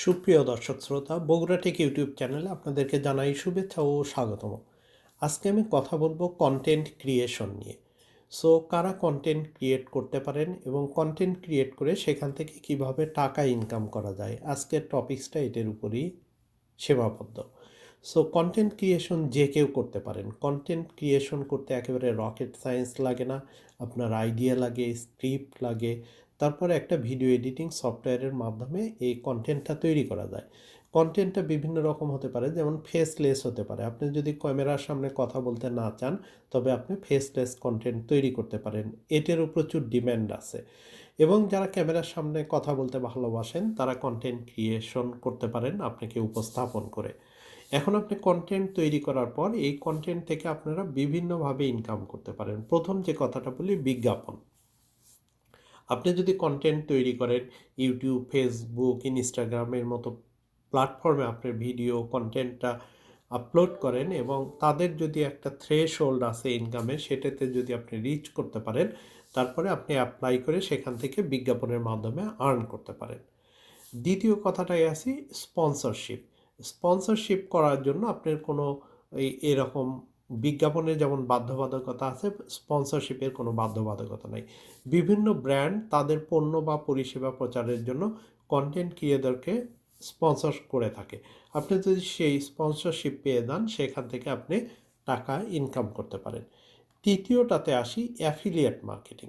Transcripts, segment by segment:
সুপ্রিয় দর্শক শ্রোতা, বগুড়া টেক ইউটিউব চ্যানেলে আপনাদেরকে জানাই শুভেচ্ছা ও স্বাগতম। আজকে আমি কথা বলব কন্টেন্ট ক্রিয়েশন নিয়ে। সো কারা কন্টেন্ট ক্রিয়েট করতে পারেন এবং কন্টেন্ট ক্রিয়েট করে সেখান থেকে কীভাবে টাকা ইনকাম করা যায়? আজকের টপিক্সটা এটার উপরই সীমাবদ্ধ। সো কন্টেন্ট ক্রিয়েশন যে কেউ করতে পারেন। কন্টেন্ট ক্রিয়েশন করতে একেবারে রকেট সায়েন্স লাগে না। আপনার আইডিয়া লাগে স্ক্রিপ্ট লাগে তারপরে একটা ভিডিও এডিটিং সফটওয়্যারের মাধ্যমে এই কন্টেন্টটা তৈরি করা যায়। কন্টেন্টটা বিভিন্ন রকম হতে পারে, যেমন ফেসলেস হতে পারে। আপনি যদি ক্যামেরার সামনে কথা বলতে না চান, তবে আপনি ফেসলেস কন্টেন্ট তৈরি করতে পারেন। এটারও প্রচুর ডিম্যান্ড আছে। এবং যারা ক্যামেরার সামনে কথা বলতে ভালোবাসেন, তারা কন্টেন্ট ক্রিয়েশন করতে পারেন আপনাকে উপস্থাপন করে। এখন আপনি কন্টেন্ট তৈরি করার পর, এই কন্টেন্ট থেকে আপনারা বিভিন্নভাবে ইনকাম করতে পারেন। প্রথম যে কথাটা বলি, বিজ্ঞাপন। আপনি যদি কন্টেন্ট তৈরি করেন ইউটিউব ফেসবুক ইনস্টাগ্রামের মতো প্ল্যাটফর্মে আপনার ভিডিও কন্টেন্টটা আপলোড করেন এবং তাদের যদি একটা থ্রেশ হোল্ড আছে ইনকামে সেটাতে যদি আপনি রিচ করতে পারেন, তারপরে আপনি অ্যাপ্লাই করে সেখান থেকে বিজ্ঞাপনের মাধ্যমে আর্ন করতে পারেন। দ্বিতীয় কথাটাই আসি স্পন্সরশিপ স্পন্সরশিপ করার জন্য আপনার কোনো এই এরকম বিজ্ঞাপনের যেমন বাধ্যবাধকতা আছে স্পন্সরশিপের কোনো বাধ্যবাধকতা নাই। বিভিন্ন ব্র্যান্ড তাদের পণ্য বা পরিষেবা প্রচারের জন্য কন্টেন্ট ক্রিয়েটরকে স্পন্সর করে থাকে। আপনি যদি সেই স্পন্সরশিপ পেয়ে দেন সেখান থেকে আপনি টাকা ইনকাম করতে পারেন। তৃতীয়টাতে আসি affiliate marketing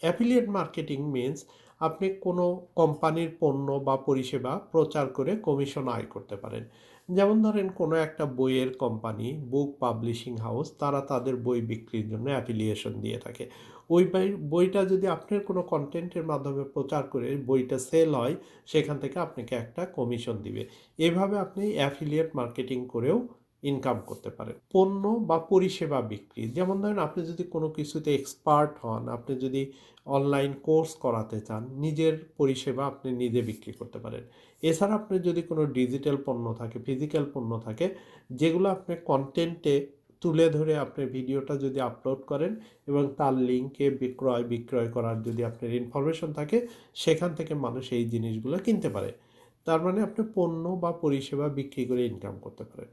affiliate marketing means আপনি কোনো কোম্পানির পণ্য বা পরিষেবা প্রচার করে কমিশন আয় করতে পারেন। যেমন ধরেন কোনো একটা বইয়ের কোম্পানি বুক পাবলিশিং হাউস তারা তাদের বই বিক্রির জন্য অ্যাফিলিয়েশন দিয়ে থাকে। ওই বই, বইটা যদি আপনার কোনো কন্টেন্টের মাধ্যমে প্রচার করে, বইটা সেল হয়, সেখান থেকে আপনাকে একটা কমিশন দিবে। এভাবে আপনি অ্যাফিলিয়েট মার্কেটিং করেও ইনকাম করতে পারেন পণ্য বা পরিষেবা বিক্রি, যেমন ধরেন আপনি যদি কোনো কিছুতে এক্সপার্ট হন, আপনি যদি অনলাইন কোর্স করাতে চান, নিজের পরিষেবা আপনি নিজে বিক্রি করতে পারেন। এছাড়া আপনি যদি কোনো ডিজিটাল পণ্য থাকে ফিজিক্যাল পণ্য থাকে, যেগুলো আপনি কন্টেন্টে তুলে ধরে আপনি ভিডিওটা যদি আপলোড করেন এবং তার লিঙ্কে বিক্রয় বিক্রয় করার যদি আপনার ইনফরমেশন থাকে, সেখান থেকে মানুষ এই জিনিসগুলো কিনতে পারে। তার মানে আপনি পণ্য বা পরিষেবা বিক্রি করে ইনকাম করতে পারেন।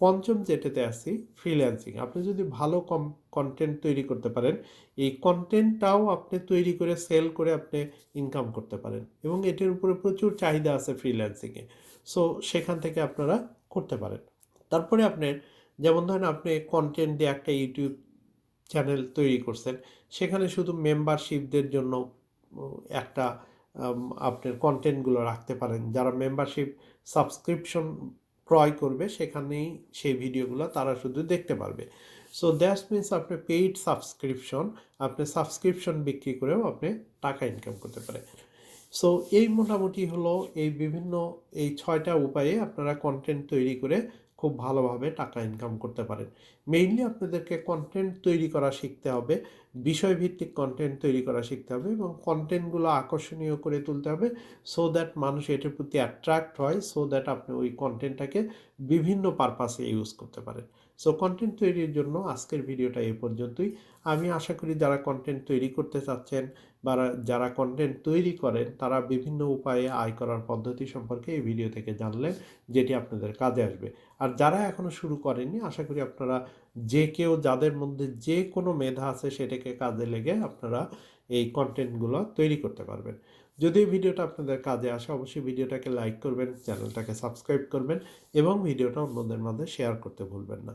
পঞ্চম যেটাতে আসি ফ্রিল্যান্সিং আপনি যদি ভালো কম কন্টেন্ট তৈরি করতে পারেন, এই কন্টেন্টটাও আপনি তৈরি করে সেল করে আপনি ইনকাম করতে পারেন এবং এটির উপরে প্রচুর চাহিদা আছে ফ্রিল্যান্সিংয়ে সো সেখান থেকে আপনারা করতে পারেন। তারপরে আপনার যেমন ধরেন আপনি কন্টেন্ট দিয়ে একটা ইউটিউব চ্যানেল তৈরি করছেন, সেখানে শুধু মেম্বারশিপদের জন্য একটা আপনার কন্টেন্টগুলো রাখতে পারেন। যারা মেম্বারশিপ সাবস্ক্রিপশন ক্রয় করবে, সেখানেই সেই ভিডিওগুলো তারা শুধু দেখতে পারবে। সো দ্যাট মিনস আপনি পেইড সাবস্ক্রিপশন আপনি সাবস্ক্রিপশন বিক্রি করেও আপনি টাকা ইনকাম করতে পারেন। সো এই মোটামুটি হলো এই বিভিন্ন, এই ছয়টা উপায়ে আপনারা কন্টেন্ট তৈরি করে খুব ভালোভাবে টাকা ইনকাম করতে পারেন। মেইনলি আপনাদেরকে কন্টেন্ট তৈরি করা শিখতে হবে, বিষয়ভিত্তিক কন্টেন্ট তৈরি করা শিখতে হবে এবং কন্টেন্টগুলো আকর্ষণীয় করে তুলতে হবে সো দ্যাট মানুষ এটার প্রতি অ্যাট্রাক্ট হয় সো দ্যাট আপনি ওই কন্টেন্টটাকে বিভিন্ন পারপাসে ইউজ করতে পারেন। সো কন্টেন্ট তৈরির জন্য আজকের ভিডিওটা এই পর্যন্তই। আমি আশা করি যারা কন্টেন্ট তৈরি করতে চাচ্ছেন বা যারা কন্টেন্ট তৈরি করেন, তারা বিভিন্ন উপায়ে আয় করার পদ্ধতি সম্পর্কে এই ভিডিও থেকে জানলেন, যেটি আপনাদের কাজে আসবে। আর যারা এখনও শুরু করেননি, আশা করি আপনারা যে কেউ যাদের মধ্যে যে কোনো মেধা আছে সেটাকে কাজে লেগে আপনারা এই কন্টেন্টগুলো তৈরি করতে পারবেন। যদি ভিডিওটা আপনাদের কাজে আসে, অবশ্যই ভিডিওটাকে লাইক করবেন চ্যানেলটাকে সাবস্ক্রাইব করবেন এবং ভিডিওটা অন্যদের মধ্যে শেয়ার করতে ভুলবেন না।